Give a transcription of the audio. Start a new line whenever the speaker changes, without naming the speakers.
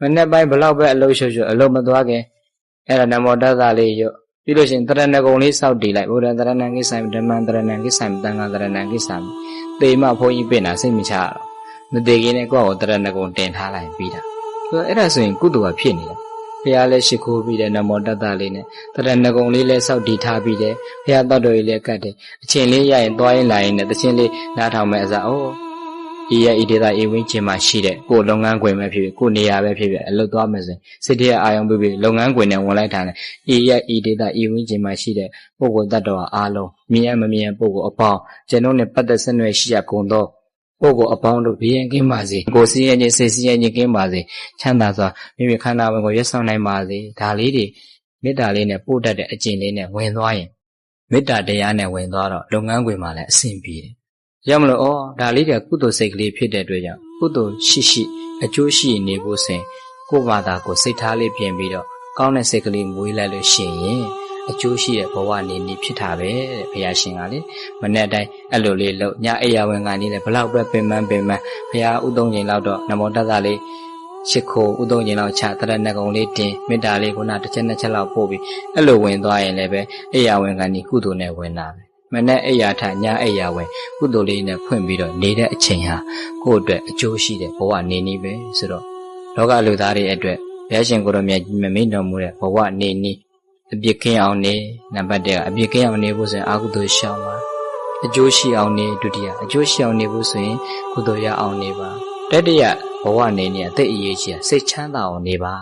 မနေ့ပိုင်းဘလောက်ပဲအလုပ်ရှုပ်ရှုပ်အလုပ်မသွားခင်အဲ့ဒါနမောတတလေးရွတ်ပြီးလို့ရှိရင်တရဏဂုံလေးစောက်တည်လိုက်ဘုရားတရဏံကိစ္စံဓမ္မံတရဏံကိစ္စံတန်ခါတရဏံကိစ္စံသေမဘုန်းကြီးပြင်တာစိတ်မချရတော့မသေးခင်နဲ့ကိုယ့်ကိုတရဏဂုံတင်ထားလိုက်ပြီးတာဆိုတော့အဲ့ဒါဆိုရင်ကုသိုလ်ကဖြစ်နေတာဘုရားလည်းရှိခိုးပြီးတယ်နမောတတလေးနဲ့တရဏဂုံလေးလည်းစောက်တည်ထားပြီးတယ်ဘုရားတော်တော်ကြီးလည်းကတ်တယ်အချိန်လေးရရင်သွားရင်လာရင်နဲ့တခြင်းလေးနားထောင်မဲ့အစားအိုး ဤရဲ့ဤဒေတာဤဝင်းကျင်မှာရှိတဲ့ကိုယ်လုပ်ငန်းခွင်ပဲဖြစ်ဖြစ်ကိုယ်နေရာပဲဖြစ်ဖြစ်အလုပ်သွားမယ်ဆိုရင်စိတ်ထဲအာရုံပြုပြီးလုပ်ငန်းခွင်နဲ့ဝင်လိုက်တာနဲ့ဤရဲ့ဤဒေတာဤဝင်းကျင်မှာရှိတဲ့ပုဂ္ဂိုလ်တ attva အားလုံးမြင်ရမမြင်ပုဂ္ဂိုလ်အပေါင်းကျွန်တော်နဲ့ပတ်သက်ဆက်နွယ်ရှိရကုန်သောပုဂ္ဂိုလ်အပေါင်းတို့ဘီရင်ကင်းပါစေကိုယ်စီရင်ခြင်းစိတ်စီရင်ခြင်းကင်းပါစေချမ်းသာစွာမိမိခန္ဓာဝင်ကိုရွတ်ဆောင်နိုင်ပါစေဒါလေးတွေမေတ္တာလေးနဲ့ပို့တတ်တဲ့အကျင့်လေးနဲ့ဝင်သွားရင်မေတ္တာတရားနဲ့ဝင်သွားတော့လုပ်ငန်းခွင်မှာလည်းအဆင်ပြေတယ်။ ရောက်မလို့ဩဒါလေးတွေကကုသိုလ်စိတ်ကလေးဖြစ်တဲ့အတွက်ကြောင့်ကုသိုလ်ရှိရှိအကျိုးရှိနေဖို့စဉ်ကိုယ့်ဘာသာကိုစိတ်ထားလေးပြင်ပြီးတော့ကောင်းတဲ့စိတ်ကလေးမွေးလိုက်လို့ရှိရင်အကျိုးရှိတဲ့ဘဝနေနေဖြစ်တာပဲတဲ့ဘုရားရှင်ကလေမနေ့တိုင်းအဲ့လိုလေးလို့ညအိယာဝင်ကနေလည်းဘလောက်ပဲပင်ပန်းပင်ပန်းဘုရားဥသုံးချိန်လောက်တော့နမောတတလေးရှ िख ိုဥသုံးချိန်လောက်ချတရဏဂုံလေးတင်မေတ္တာလေးခုနတစ်ချက်နှစ်ချက်လောက်ပို့ပြီးအဲ့လိုဝင်သွားရင်လည်းပဲအိယာဝင်ကနေကုသိုလ်နဲ့ဝင်တာပဲ မနဲ့အိယာထညာအိယာဝင်ကုသိုလ်လေးနဲ့ဖွင့်ပြီးတော့နေတဲ့အချိန်ဟာကိုယ့်အတွက်အကျိုးရှိတဲ့ဘဝနေနေပဲဆိုတော့လောကလူသားတွေအတွက်ဘုရားရှင်ကိုရောမြတ်ကြီးမမိန်တော်မူတဲ့ဘဝနေနေအပြစ်ကင်းအောင်နေနံပါတ်1ကအပြစ်ကင်းအောင်နေဖို့ဆိုရင်အာဟုသိုလ်ရှောင်ပါအကျိုးရှိအောင်နေဒုတိယအကျိုးရှိအောင်နေဖို့ဆိုရင်ကုသိုလ်ရအောင်နေပါတတိယဘဝနေနေအသက်အရေးကြီးစိတ်ချမ်းသာအောင်နေပါ